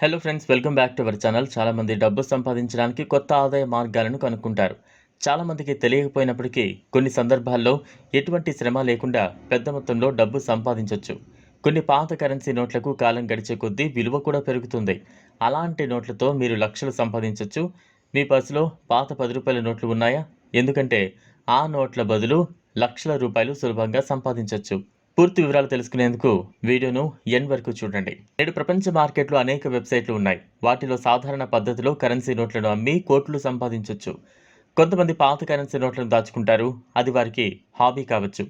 Hello friends welcome back to our channel చాలామంది డబ్బు సంపాదించడానికి కొత్త ఆదాయ మార్గాలను కనుక్కుంటారు. చాలామందికి తెలియకపోయినప్పటికీ కొన్ని సందర్భాల్లో ఎటువంటి శ్రమ లేకుండా పెద్ద మొత్తంలో డబ్బు సంపాదించవచ్చు కొన్ని పాత కరెన్సీ నోట్లకు కాలం గడిచే కొద్దీ విలువ కూడా పెరుగుతుంది. అలాంటి నోట్లతో మీరు లక్షలు సంపాదించవచ్చు మీ పర్సులో పాత పది రూపాయల నోట్లు ఉన్నాయా? ఎందుకంటే ఆ నోట్ల బదులు లక్షల రూపాయలు సులభంగా సంపాదించవచ్చు పూర్తి వివరాలు తెలుసుకునేందుకు వీడియోను ఎన్ వరకు చూడండి. నేడు ప్రపంచ మార్కెట్లో అనేక వెబ్సైట్లు ఉన్నాయి. వాటిలో సాధారణ పద్ధతిలో కరెన్సీ నోట్లను అమ్మి కోట్లు సంపాదించవచ్చు కొంతమంది పాత కరెన్సీ నోట్లను దాచుకుంటారు. అది వారికి హాబీ కావచ్చు.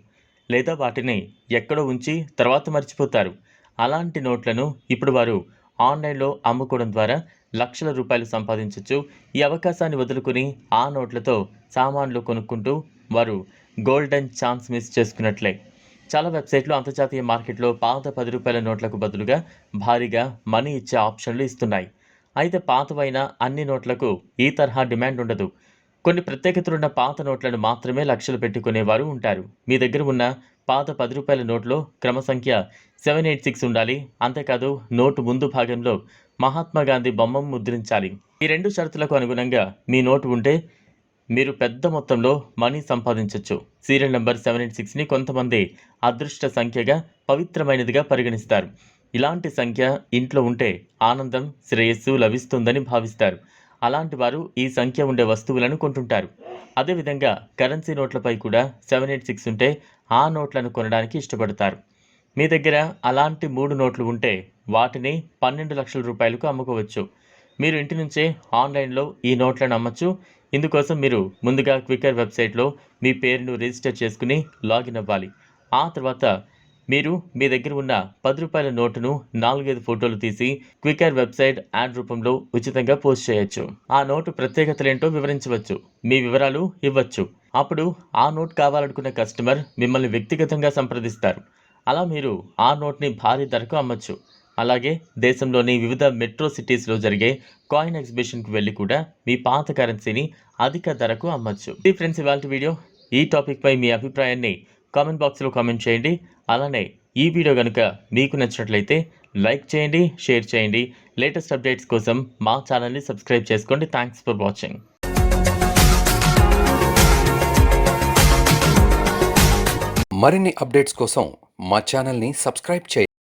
లేదా వాటిని ఎక్కడో ఉంచి తర్వాత మర్చిపోతారు. అలాంటి నోట్లను ఇప్పుడు వారు ఆన్లైన్లో అమ్ముకోవడం ద్వారా లక్షల రూపాయలు సంపాదించవచ్చు ఈ అవకాశాన్ని వదులుకుని ఆ నోట్లతో సామాన్లు కొనుక్కుంటూ వారు గోల్డెన్ ఛాన్స్ మిస్ చేసుకున్నట్లే. చాలా వెబ్సైట్లు అంతర్జాతీయ మార్కెట్లో పాత పది రూపాయల నోట్లకు బదులుగా భారీగా మనీ ఇచ్చే ఆప్షన్లు ఇస్తున్నాయి. అయితే పాతవైన అన్ని నోట్లకు ఈ తరహా డిమాండ్ ఉండదు. కొన్ని ప్రత్యేకతలున్న పాత నోట్లను మాత్రమే లక్షలు పెట్టుకునేవారు ఉంటారు. మీ దగ్గర ఉన్న పాత పది రూపాయల నోట్లో క్రమ సంఖ్య సెవెన్ ఎయిట్ సిక్స్ ఉండాలి. అంతేకాదు నోటు ముందు భాగంలో మహాత్మా గాంధీ బొమ్మ ముద్రించాలి. ఈ రెండు షరతులకు అనుగుణంగా మీ నోటు ఉంటే మీరు పెద్ద మొత్తంలో మనీ సంపాదించవచ్చు సీరియల్ నెంబర్ సెవెన్ ఎయిట్ సిక్స్ని కొంతమంది అదృష్ట సంఖ్యగా పవిత్రమైనదిగా పరిగణిస్తారు. ఇలాంటి సంఖ్య ఇంట్లో ఉంటే ఆనందం శ్రేయస్సు లభిస్తుందని భావిస్తారు. అలాంటి వారు ఈ సంఖ్య ఉండే వస్తువులను కొంటుంటారు. అదేవిధంగా కరెన్సీ నోట్లపై కూడా సెవెన్ ఎయిట్ సిక్స్ ఉంటే ఆ నోట్లను కొనడానికి ఇష్టపడతారు. మీ దగ్గర అలాంటి మూడు నోట్లు ఉంటే వాటిని పన్నెండు లక్షల రూపాయలకు అమ్ముకోవచ్చు. మీరు ఇంటి నుంచే ఆన్లైన్లో ఈ నోట్లను అమ్మచ్చు. ఇందుకోసం మీరు ముందుగా క్వికర్ వెబ్సైట్లో మీ పేరును రిజిస్టర్ చేసుకుని లాగిన్ అవ్వాలి. ఆ తర్వాత మీరు మీ దగ్గర ఉన్న పది రూపాయల నోటును నాలుగైదు ఫోటోలు తీసి క్వికర్ వెబ్సైట్ యాడ్ రూపంలో ఉచితంగా పోస్ట్ చేయొచ్చు. ఆ నోటు ప్రత్యేకతలేంటో వివరించవచ్చు. మీ వివరాలు ఇవ్వచ్చు. అప్పుడు ఆ నోట్ కావాలనుకున్న కస్టమర్ మిమ్మల్ని వ్యక్తిగతంగా సంప్రదిస్తారు. అలా మీరు ఆ నోట్ని భారీ ధరకు అమ్మచ్చు. అలాగే దేశంలోని వివిధ మెట్రో సిటీస్లో జరిగే కాయిన్ ఎగ్జిబిషన్కి వెళ్ళి కూడా మీ పాత కరెన్సీని అధిక ధరకు అమ్మచ్చు. ఈ ఫ్రెండ్స్ ఇవాళ వీడియో. ఈ టాపిక్పై మీ అభిప్రాయాన్ని కామెంట్ బాక్స్లో కామెంట్ చేయండి. అలానే ఈ వీడియో కనుక మీకు నచ్చినట్లయితే లైక్ చేయండి షేర్ చేయండి. లేటెస్ట్ అప్డేట్స్ కోసం మా ఛానల్ని సబ్స్క్రైబ్ చేసుకోండి. థ్యాంక్స్ ఫర్ వాచింగ్ మరిన్ని అప్డేట్స్ కోసం మా ఛానల్ని సబ్స్క్రైబ్ చేయండి.